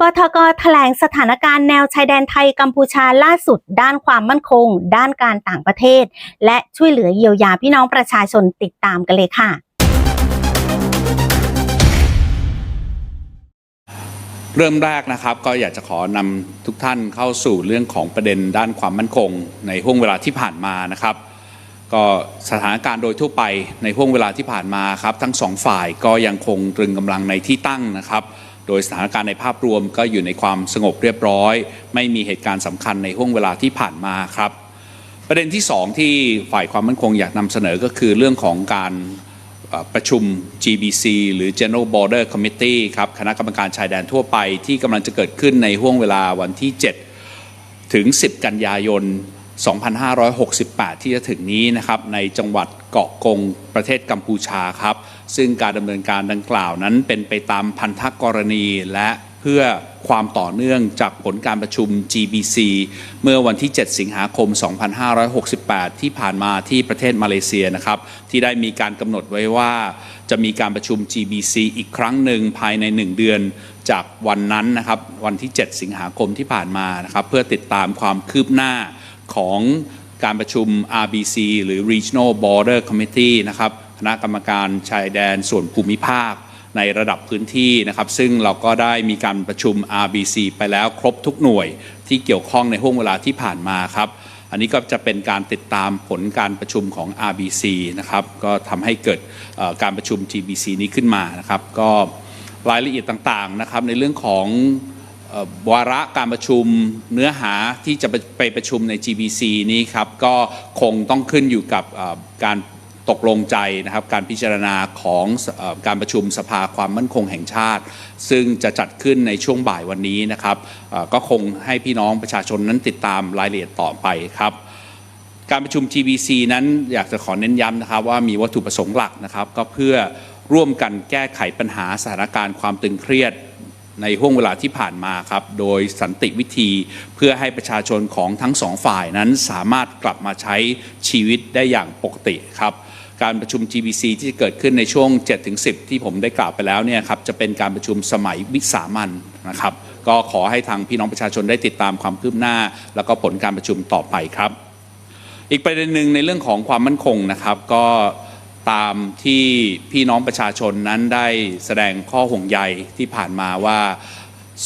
บทกแถลงสถานการณ์แนวชายแดนไทยกัมพูชาล่าสุด ด้านความมั่นคง ด้านการต่างประเทศ และช่วยเหลือเยียวยาพี่น้องประชาชนติดตามกันเลยค่ะ เริ่มแรกนะครับก็อยากจะขอนำทุกท่านเข้าสู่เรื่องของประเด็นด้านความมั่นคง ในห่วงเวลาที่ผ่านมานะครับ ก็สถานการณ์โดยทั่วไปในห่วงเวลาที่ผ่านมาครับ ทั้งสองฝ่ายก็ยังคงตรึงกำลังในที่ตั้งนะครับ โดยสถานการณ์ในภาพรวมก็อยู่ในความสงบเรียบร้อย ไม่มีเหตุการณ์สำคัญในห่วงเวลาที่ผ่านมาครับ ประเด็นที่สองที่ฝ่ายความมั่นคงอยากนำเสนอก็คือเรื่องของการประชุม GBC หรือ General Border Committee ครับคณะกรรมการชายแดนทั่วไปที่กำลังจะเกิดขึ้นในห่วงเวลาวันที่ 7 ถึง 10 กันยายน 2568 ที่จะถึงนี้นะครับในจังหวัดเกาะกงประเทศกัมพูชาครับ ซึ่งการดำเนินการดังกล่าวนั้นเป็นไปตามพันธกรณีและเพื่อความต่อเนื่องจากผลการประชุม GBC เมื่อวันที่ 7 สิงหาคม 2568 ที่ผ่านมาที่ประเทศมาเลเซียนะครับ ที่ได้มีการกำหนดไว้ว่าจะมีการประชุม GBC อีกครั้งหนึ่งภายใน 1 เดือนจากวันนั้นนะครับ วันที่ 7 สิงหาคมที่ผ่านมานะครับ เพื่อติดตามความคืบหน้า ของการประชุม RBC หรือ Regional Border Committee นะครับคณะกรรมการชายแดนส่วนภูมิภาคในระดับพื้นที่นะครับ ซึ่งเราก็ได้มีการประชุม RBC ไปแล้วครบทุกหน่วยที่เกี่ยวข้องในห่วงเวลาที่ผ่านมาครับ อันนี้ก็จะเป็นการติดตามผลการประชุมของ RBC นะครับ ก็ทำให้เกิดการประชุม GBC นี้ขึ้นมานะครับ ก็รายละเอียดต่างๆนะครับในเรื่องของ วาระการประชุมเนื้อหาที่จะไปประชุมใน GBC นี้ครับก็คงต้องขึ้นอยู่กับการตกลงใจนะครับการพิจารณาของอการประชุมสภาความมั่นคงแห่งชาติ ซึ่งจะจัดขึ้นในช่วงบ่ายวันนี้นะครับก็คงให้พี่น้องประชาชนนั้นติดตามรายละเอียดต่อไปครับการประชุม GBC นั้นอยากจะขอเน้นย้ำนะครับว่ามีวัตถุประสงค์หลักนะครับก็เพื่อร่วมกันแก้ไขปัญหาสถานการณ์ความตึงเครียด ในห่วงเวลาที่ผ่านมาครับ โดยสันติวิธีเพื่อให้ประชาชนของทั้งสองฝ่ายนั้นสามารถกลับมาใช้ชีวิตได้อย่างปกติครับการประชุม GBC ที่จะเกิดขึ้นในช่วง 7-10 ที่ผมได้กล่าวไปแล้วเนี่ยครับจะเป็นการประชุมสมัยวิสามันนะครับ ก็ขอให้ทางพี่น้องประชาชนได้ติดตามความคืบหน้า แล้วก็ผลการประชุมต่อไปครับ อีกประเด็นหนึ่งในเรื่องของความมั่นคงนะครับ ก็ ตามที่พี่น้องประชาชนนั้นได้แสดงข้อห่วงใยที่ผ่านมาว่า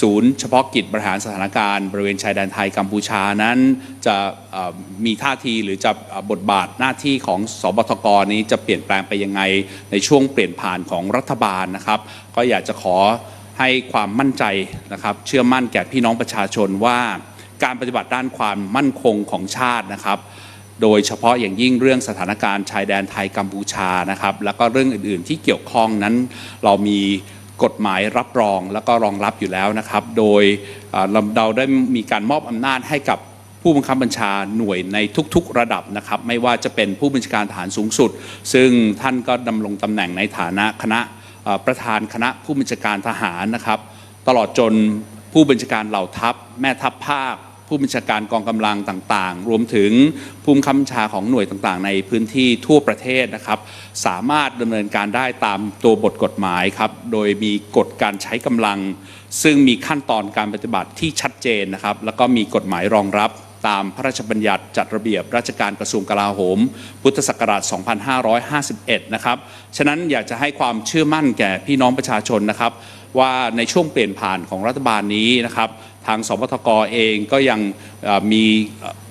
ศูนย์เฉพาะกิจบริหารสถานการณ์บริเวณชายแดนไทยกัมพูชานั้น จะมีท่าทีหรือจะบทบาทหน้าที่ของสบทกนี้จะเปลี่ยนแปลงไปยังไงในช่วงเปลี่ยนผ่านของรัฐบาลนะครับ ก็อยากจะขอให้ความมั่นใจนะครับ เชื่อมั่นแก่พี่น้องประชาชนว่าการปฏิบัติด้านความมั่นคงของชาตินะครับ โดยเฉพาะอย่างยิ่งเรื่องสถานการณ์ชายแดนไทยกัมพูชานะครับ แล้วก็เรื่องอื่นๆ ที่เกี่ยวข้องนั้นเรามีกฎหมายรับรองแล้วก็รองรับอยู่แล้วนะครับ โดยเราได้มีการมอบอำนาจให้กับผู้บังคับบัญชาหน่วยในทุกๆระดับนะครับ ไม่ว่าจะเป็นผู้บัญชาการทหารสูงสุด ซึ่งท่านก็ดำรงตำแหน่งในฐานะคณะประธานคณะผู้บัญชาการทหารนะครับ ตลอดจนผู้บัญชาการเหล่าทัพ แม่ทัพภาค ผู้บัญชาการกองกำลังต่างๆ รวมถึงภูมิคำชาของหน่วยต่างๆ ในพื้นที่ทั่วประเทศนะครับ สามารถดำเนินการได้ตามตัวบทกฎหมายครับ โดยมีกฎการใช้กำลัง ซึ่งมีขั้นตอนการปฏิบัติที่ชัดเจนนะครับ แล้วก็มีกฎหมายรองรับตามพระราชบัญญัติจัดระเบียบราชการกระทรวงกลาโหม พุทธศักราช 2551 นะครับ ฉะนั้นอยากจะให้ความเชื่อมั่นแก่พี่น้องประชาชนนะครับ ว่าในช่วงเปลี่ยนผ่านของรัฐบาลนี้นะครับางสปทกเองก็ยังมี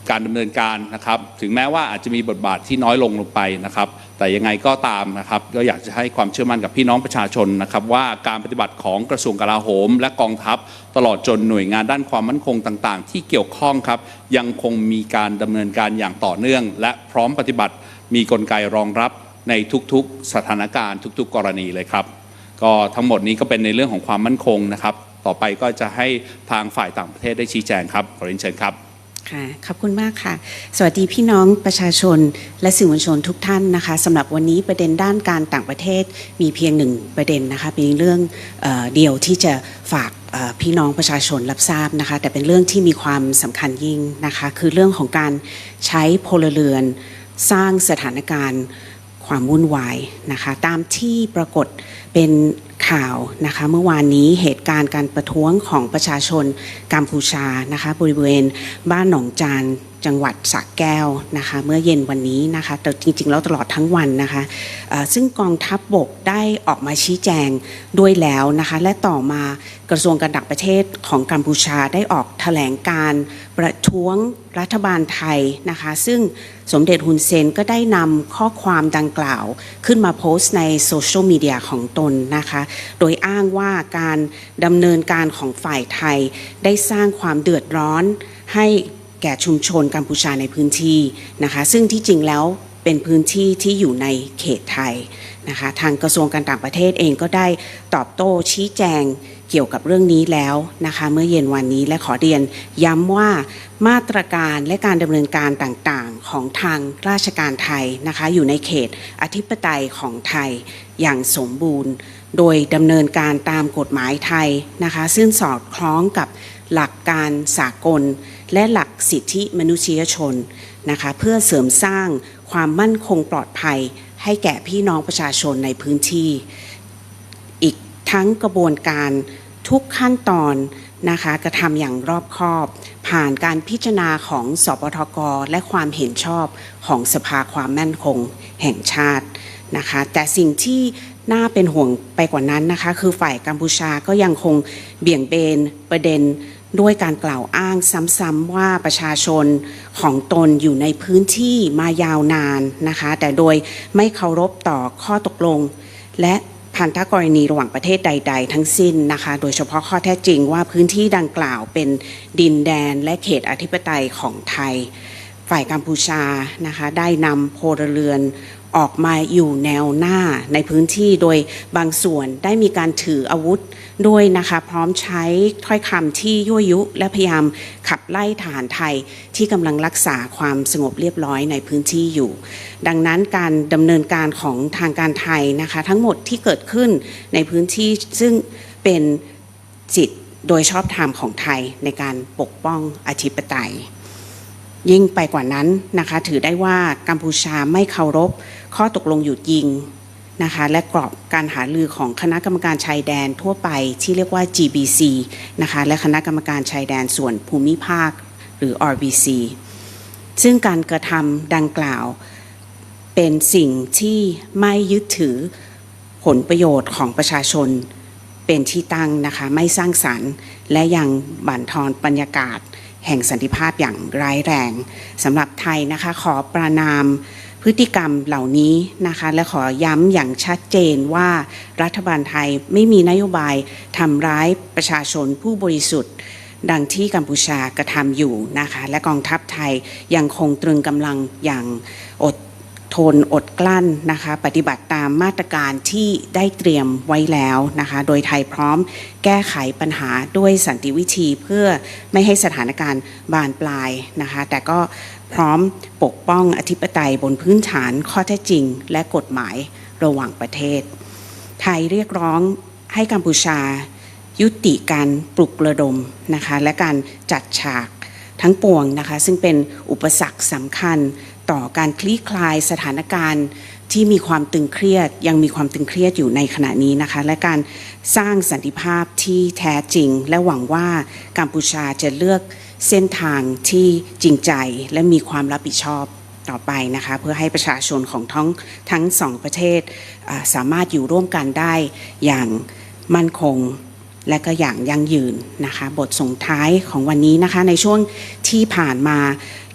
การดำเนินการนะครับ ถึงแม้ว่าอาจจะมีบทบาทที่น้อยลงลงไปนะครับ แต่ยังไงก็ตามนะครับก็อยากจะให้ความเชื่อมั่นกับพี่น้องประชาชนนะครับ ว่าการปฏิบัติของกระทรวงกลาโหม และกองทัพตลอดจนหน่วยงานด้านความมั่นคงต่างๆ ที่เกี่ยวข้องครับยังคงมีการดำเนินการอย่างต่อเนื่อง และพร้อมปฏิบัติมีกลไกรองรับในทุกๆสถานการณ์ ทุก ๆ กรณีเลยครับ ก็ทั้งหมดนี้ก็เป็นในเรื่องของความมั่นคงนะครับ ต่อไปก็จะให้ทางฝ่ายต่างประเทศได้ชี้แจงครับขอเรียนเชิญครับค่ะขอบคุณมากค่ะ สวัสดีพี่น้องประชาชนและสื่อมวลชนทุกท่านนะคะสำหรับวันนี้ประเด็นด้านการต่างประเทศมีเพียงหนึ่งประเด็นนะคะเป็นเรื่องเออเดียวที่จะฝากพี่น้องประชาชนรับทราบนะคะ แต่เป็นเรื่องที่มีความสำคัญยิ่งนะคะ คือเรื่องของการใช้พลเรือน สร้างสถานการณ์ความวุ่นวายนะคะ ตามที่ปรากฏเป็น ข่าวนะคะเมื่อวานนี้เหตุการณ์การประท้วงของประชาชนกัมพูชานะคะบริเวณบ้านหนองจาน จังหวัดสระแก้วนะคะเมื่อเย็นวันนี้นะคะแต่จริงๆแล้วตลอดทั้งวันนะคะซึ่งกองทัพบบกได้ออกมาชี้แจงด้วยแล้วนะคะและต่อมากระทรวงการต่างประเทศของกัมพูชาได้ออกแถลงการประท้วงรัฐบาลไทยนะคะซึ่งสมเด็จฮุนเซนก็ได้นำข้อความดังกล่าวขึ้นมาโพสต์ในโซเชียลมีเดียของตนนะคะโดยอ้างว่าการดำเนินการของฝ่ายไทยได้สร้างความเดือดร้อนให้ แก่ชุมชนกัมพูชาในพื้นที่นะคะซึ่งที่จริงแล้วเป็นพื้นที่ที่อยู่ในเขตไทยนะคะทางกระทรวงการต่างประเทศเองก็ได้ตอบโต้ชี้แจงเกี่ยวกับเรื่องนี้แล้วนะคะเมื่อเย็นวันนี้และขอเรียนย้ำว่ามาตรการและการดำเนินการต่างๆ ของทางราชการไทยนะคะอยู่ในเขตอธิปไตยของไทยอย่างสมบูรณ์ โดยดำเนินการตามกฎหมายไทยนะคะซึ่งสอดคล้องกับหลักการสากล และหลักสิทธิมนุษยชนนะคะเพื่อเสริมสร้างความมั่นคงปลอดภัย ให้แก่พี่น้องประชาชนในพื้นที่ อีกทั้งกระบวนการทุกขั้นตอนนะคะกระทำอย่างรอบคอบ ผ่านการพิจารณาของสปทก และความเห็นชอบของสภาความมั่นคงแห่งชาตินะคะแต่สิ่งที่น่าเป็นห่วงไปกว่านั้นนะคะ คือฝ่ายกัมพูชาก็ยังคงเบี่ยงเบนประเด็น ด้วยการกล่าวอ้างซ้ำๆว่าประชาชนของตนอยู่ในพื้นที่มายาวนานนะคะ แต่โดยไม่เคารพต่อข้อตกลง และพันธกรณีระหว่างประเทศใด ๆ ทั้งสิ้นนะคะ โดยเฉพาะข้อแท้จริงว่าพื้นที่ดังกล่าวเป็นดินแดนและเขตอธิปไตยของไทย ฝ่ายกัมพูชานะคะได้นำโพลเรือน ออกมาอยู่แนวหน้าในพื้นที่โดยบางส่วนได้มีการถืออาวุธด้วยนะคะ พร้อมใช้ถ้อยคำที่ยั่วยุ และพยายามขับไล่ทหารไทยที่กำลังรักษาความสงบเรียบร้อยในพื้นที่อยู่ ดังนั้นการดำเนินการของทางการไทยนะคะ ทั้งหมดที่เกิดขึ้นในพื้นที่ซึ่งเป็นสิทธิ์โดยชอบธรรมของไทยในการปกป้องอธิปไตย ยิ่งไปกว่านั้นนะคะ ถือได้ว่ากัมพูชาไม่เคารพ ข้อตกลงหยุดยิงนะคะ และกรอบการหารือของคณะกรรมการชายแดนทั่วไปที่เรียกว่า GBC นะคะ และคณะกรรมการชายแดนส่วนภูมิภาค หรือ RBC ซึ่งการกระทำดังกล่าวเป็นสิ่งที่ไม่ยึดถือผลประโยชน์ของประชาชนเป็นที่ตั้งนะคะ ไม่สร้างสรรค์ และยังบั่นทอนบรรยากาศ แห่งสันติภาพอย่างร้ายแรงสำหรับไทยนะคะขอประนามพฤติกรรมเหล่านี้นะคะและขอย้ำอย่างชัดเจนว่ารัฐบาลไทยไม่มีนโยบายทำร้ายประชาชนผู้บริสุทธิ์ ดังที่กัมพูชากระทำอยู่นะคะและกองทัพไทยยังคงตรึงกำลังอย่างอด ทนอดกลั้นนะคะ ปฏิบัติตามมาตรการที่ได้เตรียมไว้แล้วนะคะ โดยไทยพร้อมแก้ไขปัญหาด้วยสันติวิธีเพื่อไม่ให้สถานการณ์บานปลายนะคะ แต่ก็พร้อมปกป้องอธิปไตยบนพื้นฐานข้อเท็จจริง และกฎหมายระหว่างประเทศ ไทยเรียกร้องให้กัมพูชา ยุติการปลุกระดมนะคะ และการจัดฉากทั้งปวงนะคะ ซึ่งเป็นอุปสรรคสำคัญ ต่อการคลี่คลายสถานการณ์ที่มีความตึงเครียด ยังมีความตึงเครียดอยู่ในขณะนี้นะคะ และการสร้างสันติภาพที่แท้จริง และหวังว่ากัมพูชาจะเลือกเส้นทางที่จริงใจและมีความรับผิดชอบต่อไปนะคะเพื่อให้ประชาชนของทั้งทั้งสองประเทศสามารถอยู่ร่วมกันได้อย่างมั่นคง และก็อย่างยั่งยืนนะคะ บทส่งท้ายของวันนี้นะคะ ในช่วงที่ผ่านมา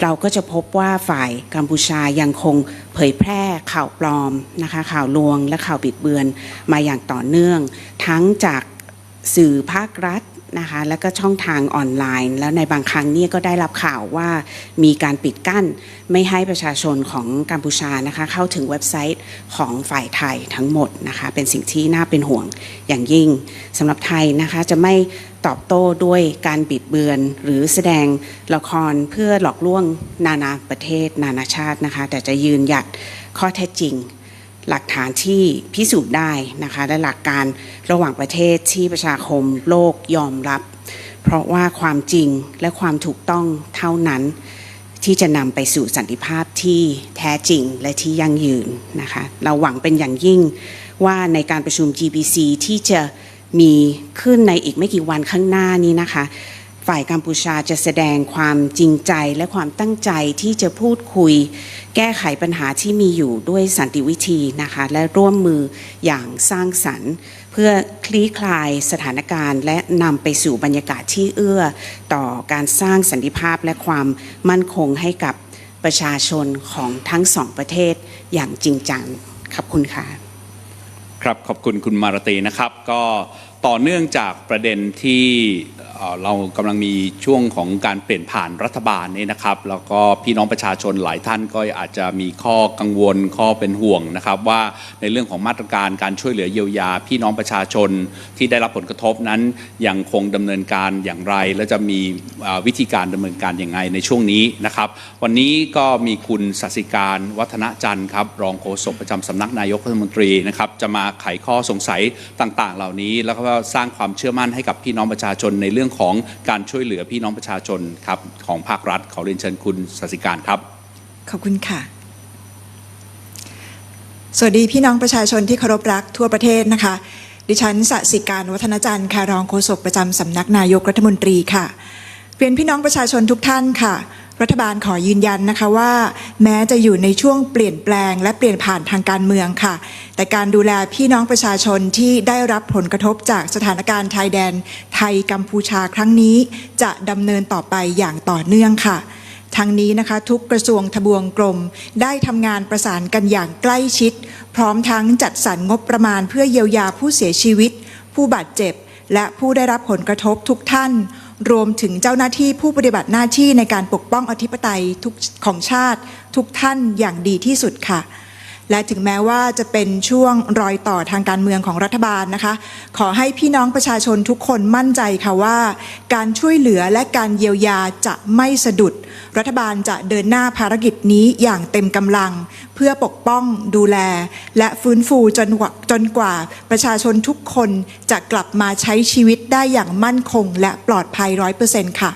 เราก็จะพบว่าฝ่ายกัมพูชายังคงเผยแพร่ข่าวปลอมนะคะ ข่าวลวงและข่าวบิดเบือนมาอย่างต่อเนื่อง ทั้งจากสื่อภาครัฐ นะคะและก็ช่องทางออนไลน์ แล้วในบางครั้งเนี่ยก็ได้รับข่าวว่ามีการปิดกั้นไม่ให้ประชาชนของกัมพูชานะคะเข้าถึงเว็บไซต์ของฝ่ายไทยทั้งหมดนะคะเป็นสิ่งที่น่าเป็นห่วงอย่างยิ่งสำหรับไทยนะคะจะไม่ตอบโต้ด้วยการบิดเบือนหรือแสดงละครเพื่อหลอกลวงนานาประเทศนานาชาตินะคะแต่จะยืนหยัดข้อเท็จจริง หลักฐานที่พิสูจน์ได้นะคะและหลักการระหว่างประเทศที่ประชาคมโลกยอมรับ เพราะว่าความจริงและความถูกต้องเท่านั้น ที่จะนำไปสู่สันติภาพที่แท้จริงและที่ยั่งยืนนะคะเราหวังเป็นอย่างยิ่งว่าในการประชุม GBC ที่จะมีขึ้นในอีกไม่กี่วันข้างหน้านี้นะคะ ฝ่ายกัมพูชาจะแสดงความจริงใจและความตั้งใจที่จะพูดคุย แก้ไขปัญหาที่มีอยู่ด้วยสันติวิธีนะคะและร่วมมืออย่างสร้างสรรค์ เพื่อคลี่คลายสถานการณ์ และนำไปสู่บรรยากาศที่เอื้อ ต่อการสร้างสันติภาพและความมั่นคงให้กับประชาชนของทั้งสองประเทศอย่างจริงจังขอบคุณค่ะครับขอบคุณคุณมารตีนะครับ ก็ ต่อเนื่องจากประเด็นที่เรากำลังมีช่วงของการเปลี่ยนผ่านรัฐบาลนี่นะครับ แล้วก็พี่น้องประชาชนหลายท่านก็อาจจะมีข้อกังวลข้อเป็นห่วงนะครับ ว่าในเรื่องของมาตรการการช่วยเหลือเยียวยา พี่น้องประชาชนที่ได้รับผลกระทบนั้นยังคงดำเนินการอย่างไร และจะมีวิธีการดำเนินการอย่างไงในช่วงนี้นะครับ วันนี้ก็มีคุณสัสิการวัฒนจันทร์ครับรองโฆษกประจำสำนักนายกรัฐมนตรีนะครับจะมาไขข้อสงสัยต่างๆ เหล่านี้แล้วก็สร้างความเชื่อมั่นให้กับพี่น้องประชาชนในเรื่องของการช่วยเหลือพี่น้องประชาชนครับของภาครัฐขอเรียนเชิญคุณสสิการครับ ขอบคุณค่ะ สวัสดีพี่น้องประชาชนที่เคารพรักทั่วประเทศนะคะ ดิฉันสสิการวัฒนจันทร์ค่ะรองโฆษกประจำสำนักนายกรัฐมนตรีค่ะเรียนพี่น้องประชาชนทุกท่านค่ะ รัฐบาลขอยืนยันนะคะว่า แม้จะอยู่ในช่วงเปลี่ยนแปลง และเปลี่ยนผ่านทางการเมืองค่ะ แต่การดูแลพี่น้องประชาชนที่ได้รับผลกระทบจากสถานการณ์ชายแดนไทยกัมพูชาครั้งนี้ จะดำเนินต่อไปอย่างต่อเนื่องค่ะทั้งนี้นะคะทุกกระทรวงทบวงกรมได้ทำงานประสานกันอย่างใกล้ชิด พร้อมทั้งจัดสรรงบประมาณเพื่อเยียวยาผู้เสียชีวิต ผู้บาดเจ็บ และผู้ได้รับผลกระทบทุกท่าน รวมถึงเจ้าหน้าที่ผู้ปฏิบัติหน้าที่ในการปกป้องอธิปไตยทุกของชาติ ทุกท่านอย่างดีที่สุดค่ะ และถึงแม้ว่าจะเป็นช่วงรอยต่อทางการเมืองของรัฐบาลนะคะ ขอให้พี่น้องประชาชนทุกคนมั่นใจค่ะว่า การช่วยเหลือและการเยียวยาจะไม่สะดุด รัฐบาลจะเดินหน้าภารกิจนี้อย่างเต็มกำลัง เพื่อปกป้องดูแล และฟื้นฟูจนกว่าจนกว่าประชาชนทุกคนจะกลับมาใช้ชีวิตได้อย่างมั่นคง และปลอดภัยร้อยเปอร์เซ็นต์ค่ะ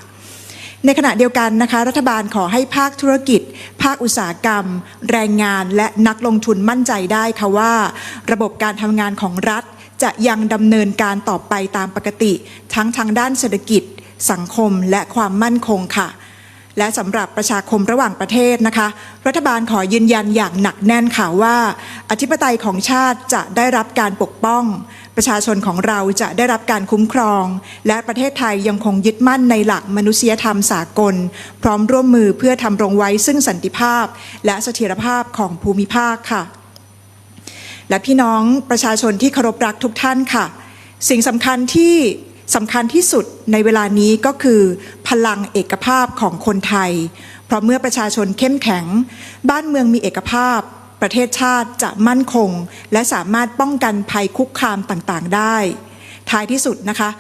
ในขณะเดียวกันนะคะรัฐบาลขอให้ภาคธุรกิจ ภาคอุตสาหกรรม แรงงานและนักลงทุนมั่นใจได้ค่ะว่า ระบบการทำงานของรัฐ จะยังดำเนินการต่อไปตามปกติ ทั้งทางด้านเศรษฐกิจ สังคมและความมั่นคงค่ะ และสำหรับประชาคมระหว่างประเทศนะคะ รัฐบาลขอยืนยันอย่างหนักแน่นค่ะว่า อธิปไตยของชาติจะได้รับการปกป้อง ประชาชนของเราจะได้รับการคุ้มครอง และประเทศไทยยังคงยึดมั่นในหลักมนุษยธรรมสากล พร้อมร่วมมือเพื่อทำรงไว้ซึ่งสันติภาพ และเสถียรภาพของภูมิภาคค่ะ และพี่น้องประชาชนที่เคารพรักทุกท่านค่ะ สิ่งสำคัญที่สำคัญที่สุดในเวลานี้ก็คือพลังเอกภาพของคนไทย เพราะเมื่อประชาชนเข้มแข็ง บ้านเมืองมีเอกภาพ ประเทศชาติจะมั่นคง และสามารถป้องกันภัยคุกคามต่างๆได้ ท้ายที่สุดนะคะ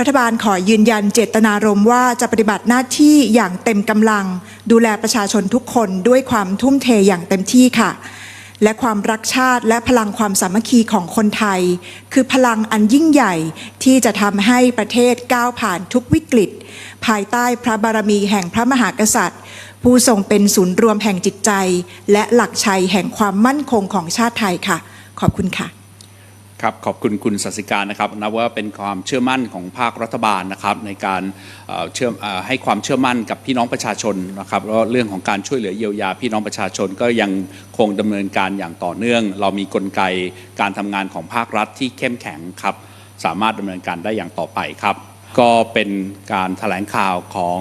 รัฐบาลขอยืนยันเจตนารมณ์ว่าจะปฏิบัติหน้าที่อย่างเต็มกำลัง ดูแลประชาชนทุกคนด้วยความทุ่มเทอย่างเต็มที่ค่ะ และความรักชาติและพลังความสามัคคีของคนไทย คือพลังอันยิ่งใหญ่ที่จะทำให้ประเทศก้าวผ่านทุกวิกฤต ภายใต้พระบารมีแห่งพระมหากษัตริย์ ผู้ทรงเป็นศูนย์รวมแห่งจิตใจ และหลักชัยแห่งความมั่นคงของชาติไทยค่ะ ขอบคุณค่ะ ครับขอบคุณคุณสัสิการนะครับนับว่าเป็นความเชื่อมั่นของภาครัฐบาลนะครับ ในการเชื่อมให้ความเชื่อมั่นกับพี่น้องประชาชนนะครับแล้วเรื่องของการช่วยเหลือเยียวยาพี่น้องประชาชนก็ยังคงดำเนินการอย่างต่อเนื่อง เรามีกลไกการทำงานของภาครัฐที่เข้มแข็งครับ สามารถดำเนินการได้อย่างต่อไปครับ ก็เป็นการถแถลงข่าวของ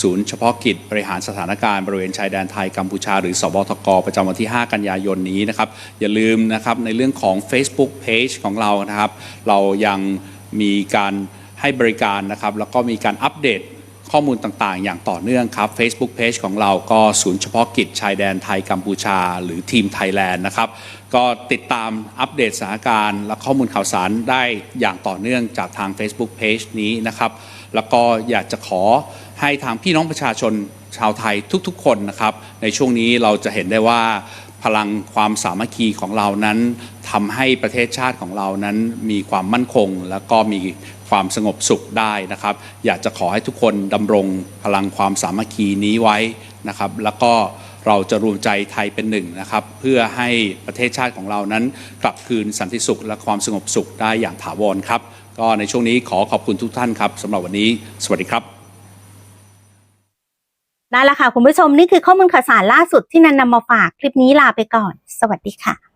ศูนย์เฉพาะกิจบริหารสถานการณ์บริเวณชายแดนไทยกัมพูชา หรือสบทก ประจำวันที่ 5 กันยายนนี้นะครับ อย่าลืมนะครับในเรื่องของ Facebook Page ของเรานะครับ เรายังมีการให้บริการนะครับ แล้วก็มีการอัปเดต ข้อมูลต่างๆ อย่างต่อเนื่องครับ Facebook Page ของเราก็ศูนย์เฉพาะกิจชายแดนไทยกัมพูชา หรือทีมไทยแลนด์นะครับ ก็ติดตามอัปเดตสถานการณ์ และข้อมูลข่าวสารได้อย่างต่อเนื่องจากทาง Facebook Page นี้นะครับ แล้วก็อยากจะขอให้ทางพี่น้องประชาชนชาวไทยทุกๆ คนนะครับ ในช่วงนี้เราจะเห็นได้ว่า พลังความสามัคคีของเรานั้นทำให้ประเทศชาติของเรานั้นมีความมั่นคง แล้วก็มีความสงบสุขได้นะครับ อยากจะขอให้ทุกคนดำรงพลังความสามัคคีนี้ไว้นะครับ แล้วก็เราจะรวมใจไทยเป็นหนึ่งนะครับ เพื่อให้ประเทศชาติของเรานั้น กลับคืนสันติสุขและความสงบสุขได้อย่างถาวรครับ ก็ในช่วงนี้ขอขอบคุณทุกท่านครับสำหรับวันนี้ สวัสดีครับ นั่นแหละค่ะคุณผู้ชมนี่คือข้อมูลข่าวสารล่าสุดที่นันนำมาฝากคลิปนี้ลาไปก่อน สวัสดีค่ะ